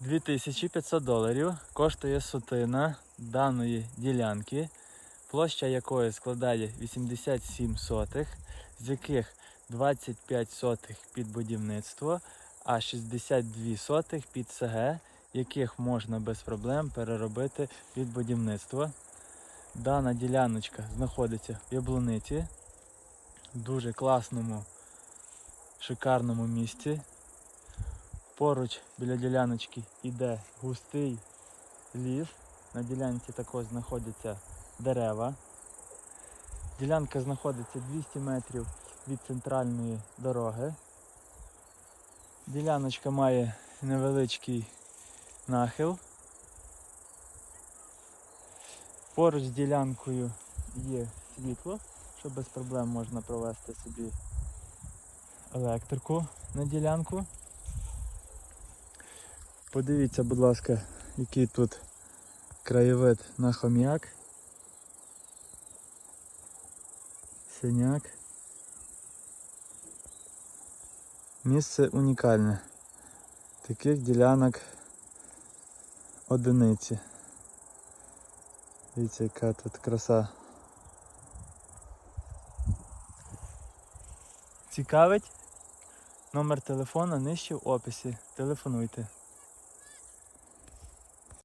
2500 доларів коштує сутина даної ділянки, площа якої складає 87 сотих, з яких 25 сотих під будівництво, а 62 сотих під СГ, яких можна без проблем переробити під будівництво. Дана діляночка знаходиться в Яблуниці, дуже класному, шикарному місці. Поруч біля діляночки йде густий ліс. На ділянці також знаходяться дерева. Ділянка знаходиться 200 метрів від центральної дороги. Діляночка має невеличкий нахил. Поруч з ділянкою є світло, що без проблем можна провести собі електрику на ділянку. Подивіться, будь ласка, який тут краєвид на хом'як. Синяк. Місце унікальне. Таких ділянок одиниці. Дивіться, яка тут краса. Цікавить? Номер телефона нижче в описі. Телефонуйте.